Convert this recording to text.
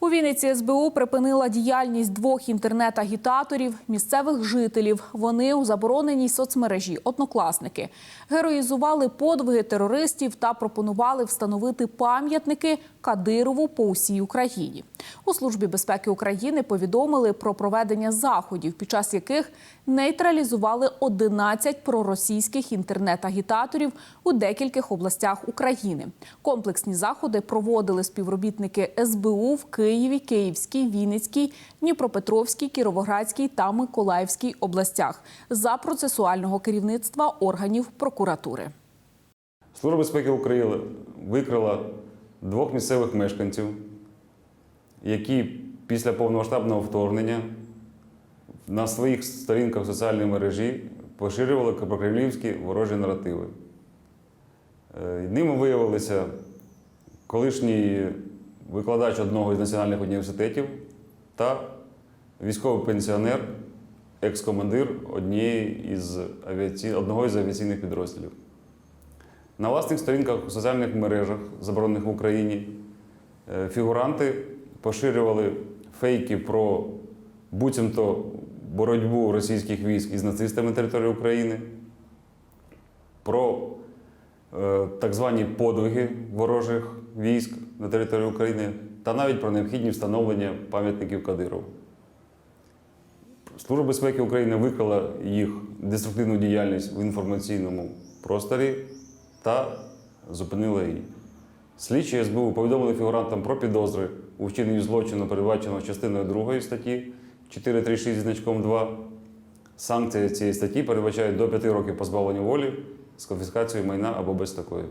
У Вінниці СБУ припинила діяльність двох інтернет-агітаторів місцевих жителів. Вони у забороненій соцмережі однокласники героїзували подвиги терористів та пропонували встановити пам'ятники Кадирову по усій Україні. У службі безпеки України повідомили про проведення заходів, під час яких нейтралізували 11 проросійських інтернет-агітаторів у декількох областях України. Комплексні заходи проводили співробітники СБУ в Києві, Київській, Вінницькій, Дніпропетровській, Кіровоградській та Миколаївській областях за процесуального керівництва органів прокуратури. Служба безпеки України викрила двох місцевих мешканців, які після повномасштабного вторгнення на своїх сторінках в соціальній мережі поширювали прокремлівські ворожі наративи. Е, Ними виявилися колишній викладач одного із національних університетів та військовий пенсіонер, екс-командир із авіаці... одного із авіаційних підрозділів. На власних сторінках у соціальних мережах, заборонених в Україні, е, фігуранти поширювали фейки про буцімто боротьбу російських військ із нацистами на території України, про е, так звані подвиги ворожих військ на території України та навіть про необхідні встановлення пам'ятників Кадирову. Служба безпеки України викрила їх деструктивну діяльність в інформаційному просторі та зупинила її. Слідчі СБУ повідомили фігурантам про підозри у вчиненні злочину, передбаченого частиною 2 статті 436 значком 2. Санкція цієї статті передбачає до 5 років позбавлення волі з конфіскацією майна або без такої.